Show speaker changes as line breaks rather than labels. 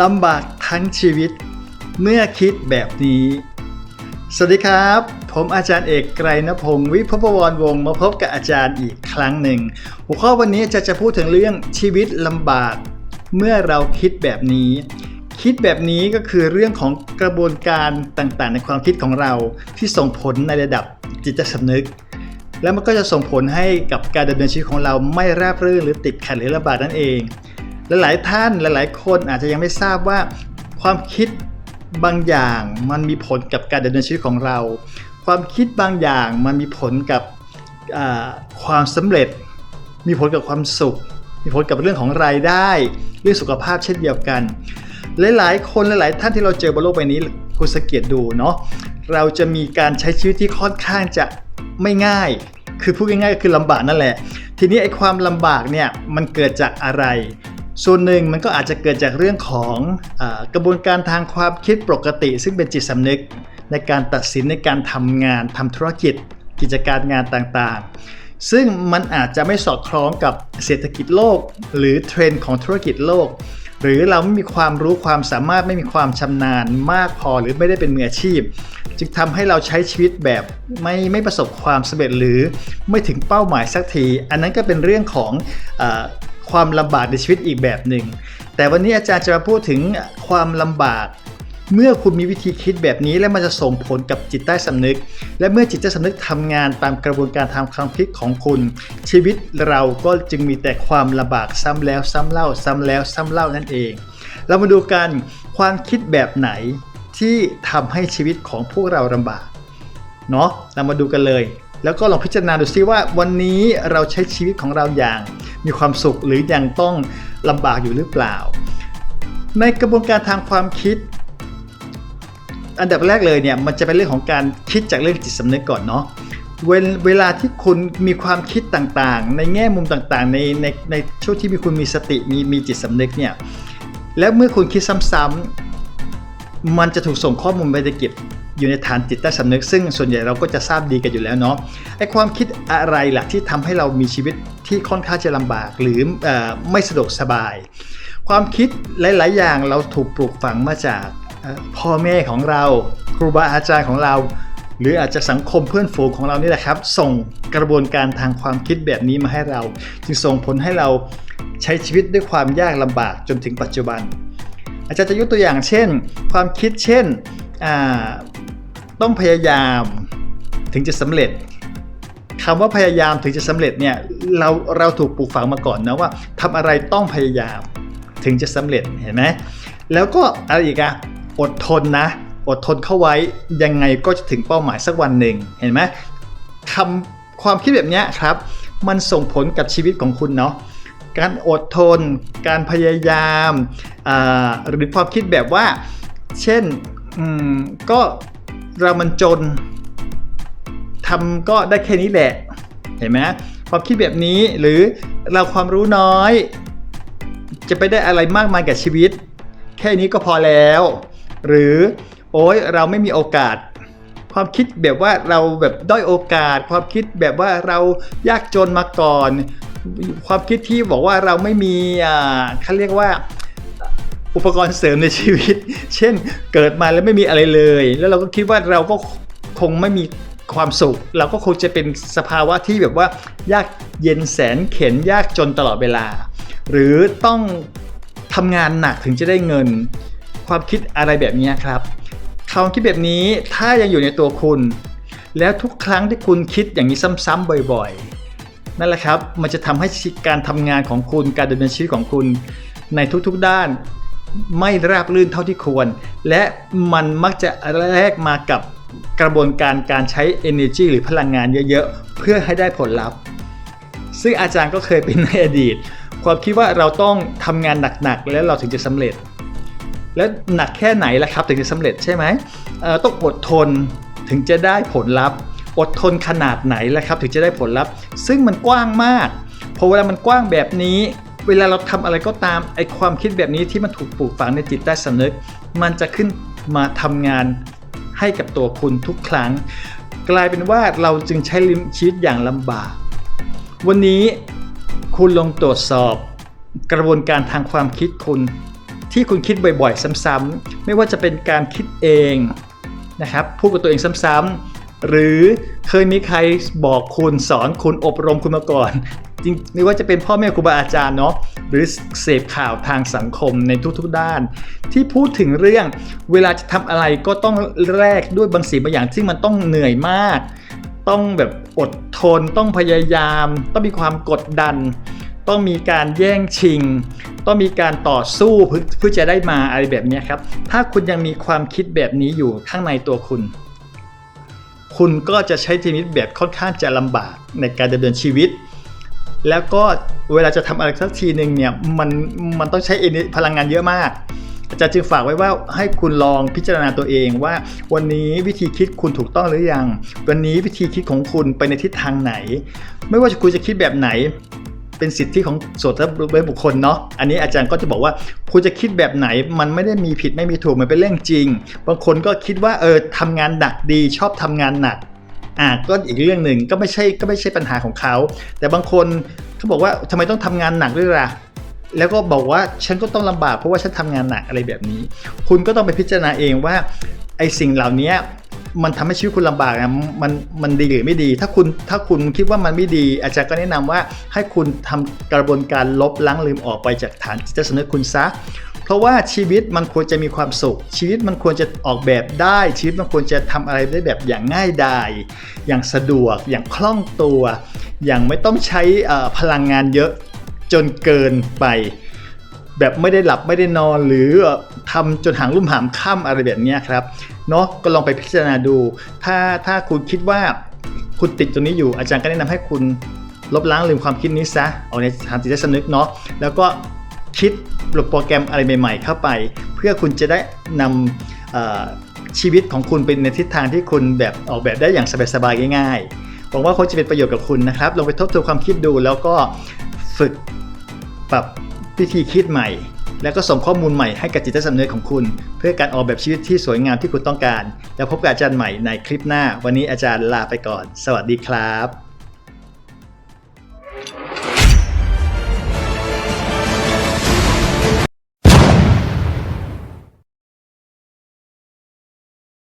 ลำบากทั้งชีวิต เมื่อคิดแบบนี้ สวัสดีครับ ผมอาจารย์เอกไกรนพงศ์วิภพวรวงศ์มาพบกับอาจารย์อีกครั้งหนึ่ง หัวข้อวันนี้จะจะพูดถึงเรื่องชีวิตลำบาก เมื่อเราคิดแบบนี้ คิดแบบนี้ก็คือเรื่องของกระบวนการต่างๆ ในความคิดของเราที่ส่งผลในระดับจิตสำนึก แล้วมันก็จะส่งผลให้กับการดำเนินชีวิตของเราไม่ราบรื่นหรือติดขัดหรือลำบากนั่นเองและหลายท่านหลาย ๆ คนอาจจะยังไม่ทราบว่าความคิดบางอย่างมันมีผลกับการดำเนินชีวิตของเรา ความคิดบางอย่างมันมีผลกับความสำเร็จ มีผลกับความสุข มีผลกับเรื่องของรายได้ เรื่องสุขภาพเช่นเดียวกัน หลาย ๆ คนหลาย ๆ ท่านที่เราเจอบนโลกใบนี้คุณสังเกตดูเนาะเราจะมีการใช้ชีวิตที่ค่อนข้างจะ ไม่ง่าย คือพูดง่ายๆก็คือลำบากนั่นแหละ ทีนี้ไอ้ความลำบากเนี่ยมันเกิดจากอะไร ส่วนหนึ่งมันก็อาจจะเกิดจากเรื่องของอกระบวนการทางความคิดปกติ ซึ่งเป็นจิตสำนึกในการตัดสินในการทำงานทำธุรกิจ กิจการงานต่างๆ ซึ่งมันอาจจะไม่สอดคล้องกับเศรษฐกิจโลก หรือเทรนด์ของธุรกิจโลก หรือเราไม่มีความรู้ความสามารถไม่มีความชำนาญมากพอหรือไม่ได้เป็นมืออาชีพ จึงทำให้เราใช้ชีวิตแบบไม่ไม่ประสบความสำเร็จหรือไม่ถึงเป้าหมายสักที อันนั้นก็เป็นเรื่องของอความลำบากในชีวิตอีกแบบหนึ่งแต่วันนี้อาจารย์จะมาพูดถึงความลำบาก เมื่อคุณมีวิธีคิดแบบนี้แล้วมันจะส่งผลกับจิตใต้สำนึก และเมื่อจิตใต้สำนึกทำงานตามกระบวนการทางความคิดของคุณ ชีวิตเราก็จึงมีแต่ความลำบากซ้ำแล้วซ้ำเล่า ซ้ำแล้วซ้ำเล่านั่นเอง เรามาดูกันความคิดแบบไหนที่ทำให้ชีวิตของพวกเราลำบากเนาะเรามาดูกันเลย แล้วก็ลองพิจารณาดูซิว่า วันนี้เราใช้ชีวิตของเราอย่าง มีความสุขหรือยังต้องลำบากอยู่หรือเปล่า ในกระบวนการทางความคิด อันดับแรกเลยเนี่ยมันจะเป็นเรื่องของการคิดจากเรื่องจิตสำนึกก่อนเนาะเวลเวลาที่คุณมีความคิดต่างๆ ในแง่มุมต่างๆ ในในในช่วงที่มีคุณมีสติมีมีจิตสำนึกเนี่ยแล้วเมื่อคุณคิดซ้ำๆมันจะถูกส่งข้อมูลไปในเก็บอยู่ในฐานจิตใต้สำนึก ซึ่งส่วนใหญ่เราก็จะทราบดีกันอยู่แล้วเนาะไอความคิดอะไรล่ะที่ทำให้เรามีชีวิตที่ค่อนข้างจะลำบากหรืออไม่สะดวกสบาย ความคิดหลาย ๆ อย่างเราถูกปลูกฝังมาจาก พ่อแม่ของเรา ครูบาอาจารย์ของเรา หรืออาจจะสังคมเพื่อนฝูงของเรานี่แหละครับ ส่งกระบวนการทางความคิดแบบนี้มาให้เรา จึงส่งผลให้เราใช้ชีวิตด้วยความยากลำบากจนถึงปัจจุบัน อาจารย์จะยกตัวอย่างเช่น ความคิดเช่นต้องพยายามถึงจะสำเร็จคำว่าพยายามถึงจะสำเร็จเนี่ยเราเราถูกปลูกฝังมาก่อนนะว่าทำอะไรต้องพยายามถึงจะสำเร็จเห็นไหมแล้วก็อะไรอีกอะ อดทนนะ อดทนเข้าไว้ยังไงก็จะถึงเป้าหมายสักวันหนึ่งเห็นไหมคำความคิดแบบนี้ครับ มันส่งผลกับชีวิตของคุณเนาะการอดทน การพยายามาหรือความคิดแบบว่า เช่นก็เรามันจนทำก็ได้แค่นี้แหละ เห็นไหมความคิดแบบนี้หรือเราความรู้น้อย จะไปได้อะไรมากมายกับชีวิต แค่นี้ก็พอแล้ว หรือโอ้ยเราไม่มีโอกาส ความคิดแบบว่าเราแบบด้อยโอกาส ความคิดแบบว่าเรายากจนมาก่อน ความคิดที่บอกว่าเราไม่มีอ่าเขาเรียกว่าอุปกรณ์เสริมในชีวิต เช่นเกิดมาแล้วไม่มีอะไรเลย แล้วเราก็คิดว่าเราก็คงไม่มีความสุข เราก็คงจะเป็นสภาวะที่แบบว่ายากเย็นแสนเข็นยากจนตลอดเวลา หรือต้องทำงานหนักถึงจะได้เงิน ความคิดอะไรแบบนี้ครับความคิดแบบนี้ถ้ายังอยู่ในตัวคุณ แล้วทุกครั้งที่คุณคิดอย่างนี้ซ้ำๆบ่อยๆ นั่นแหละครับ มันจะทำให้การทำงานของคุณการดำเนินชีวิตของคุณในทุกๆด้านไม่ราบรื่นเท่าที่ควร และมันมักจะแลกมากับกระบวนการการใช้ energy หรือพลังงานเยอะๆ เพื่อให้ได้ผลลัพธ์ ซึ่งอาจารย์ก็เคยเป็นในอดีต ความคิดว่าเราต้องทำงานหนักๆ แล้วเราถึงจะสำเร็จ แล้วหนักแค่ไหนล่ะครับถึงจะสำเร็จใช่ไหมต้องอดทนถึงจะได้ผลลัพธ์ อดทนขนาดไหนล่ะครับถึงจะได้ผลลัพธ์ ซึ่งมันกว้างมากพอเวลามันกว้างแบบนี้ เวลาเราทำอะไรก็ตามไอความคิดแบบนี้ที่มันถูกปลูกฝังในจิตใต้สำนึก มันจะขึ้นมาทำงานให้กับตัวคุณทุกครั้ง กลายเป็นว่าเราจึงใช้ลิมชีวิตอย่างลำบาก วันนี้คุณลองตรวจสอบกระบวนการทางความคิดคุณ ที่คุณคิดบ่อยๆ ซ้ำๆไม่ว่าจะเป็นการคิดเองนะครับพูดกับตัวเองซ้ำๆหรือเคยมีใครบอกคุณสอนคุณอบรมคุณมาก่อนจริงไม่ว่าจะเป็นพ่อแม่ครูบาอาจารย์เนาะหรือเสพข่าวทางสังคมในทุกๆด้าน ที่พูดถึงเรื่องเวลาจะทำอะไรก็ต้องแลกด้วยบางสิ่งบางอย่างที่มันต้องเหนื่อยมาก ต้องแบบอดทนต้องพยายาม ต้องมีความกดดัน ต้องมีการแย่งชิง ต้องมีการต่อสู้เพื่อจะได้มาอะไรแบบนี้ครับ ถ้าคุณยังมีความคิดแบบนี้อยู่ข้างในตัวคุณ คุณก็จะใช้ชีวิตแบบค่อนข้างจะลำบากในการดำเนินชีวิต แล้วก็เวลาจะทำอะไรสักทีหนึ่งเนี่ยมันมันต้องใช้พลังงานเยอะมากอาจารย์จึงฝากไว้ว่าให้คุณลองพิจารณาตัวเองว่า วันนี้วิธีคิดคุณถูกต้องหรือยัง วันนี้วิธีคิดของคุณไปในทิศทางไหน ไม่ว่าคุณจะคิดแบบไหน เป็นสิทธิของส่วนบุคคลเนาะอันนี้อาจารย์ก็จะบอกว่าคุณจะคิดแบบไหนมันไม่ได้มีผิดไม่มีถูกมันเป็นเรื่องจริง บางคนก็คิดว่าเออทำงานหนักดีชอบทำงานหนักอ่าก็อีกเรื่องหนึ่งก็ไม่ใช่ก็ไม่ใช่ปัญหาของเขา แต่บางคนเขาบอกว่าทำไมต้องทำงานหนักด้วยล่ะแล้วก็บอกว่าฉันก็ต้องลำบากเพราะว่าฉันทำงานหนักอะไรแบบนี้ คุณก็ต้องไปพิจารณาเองว่าไอ้สิ่งเหล่านี้ มันทำให้ชีวิตคุณลำบากนะมันมันดีหรือไม่ดี ถ้าคุณถ้าคุณคิดว่ามันไม่ดี อาจารย์ก็แนะนำว่าให้คุณทำกระบวนการลบล้างลืมออกไปจากฐานจิตสำนึกคุณซะเพราะว่าชีวิตมันควรจะมีความสุข ชีวิตมันควรจะออกแบบได้ ชีวิตมันควรจะทำอะไรได้แบบอย่างง่ายดายอย่างสะดวก อย่างคล่องตัว อย่างไม่ต้องใช้พลังงานเยอะจนเกินไป แบบไม่ได้หลับไม่ได้นอน หรือเอ่อทำจนหางลุ่มหามค่ำอะไรแบบนี้ครับเนาะก็ลองไปพิจารณาดู ถ้าถ้าคุณคิดว่าคุณติดตรงนี้อยู่อาจารย์ก็แนะนำให้คุณลบล้างลืมความคิดนี้ซะเอาในทางจิตสำนึกเนาะแล้วก็คิดปรับโปรแกรมอะไรใหม่ ๆ เข้าไป เพื่อคุณจะได้นำชีวิตของคุณเป็นในทิศทางที่คุณแบบออกแบบได้อย่างสบายๆง่ายๆหวังว่าคงจะเป็นประโยชน์กับคุณนะครับ ลองไปทบทวนความคิดดูแล้วก็ฝึกปรับ วิธีคิดใหม่ แล้วก็ส่งข้อมูลใหม่ให้กับจิตใต้สำนึกของคุณ เพื่อการออกแบบชีวิตที่สวยงามที่คุณต้องการ แล้วพบกับอาจารย์ใหม่ในคลิปหน้า วันนี้อาจารย์ลาไปก่อน สวัสดีครับ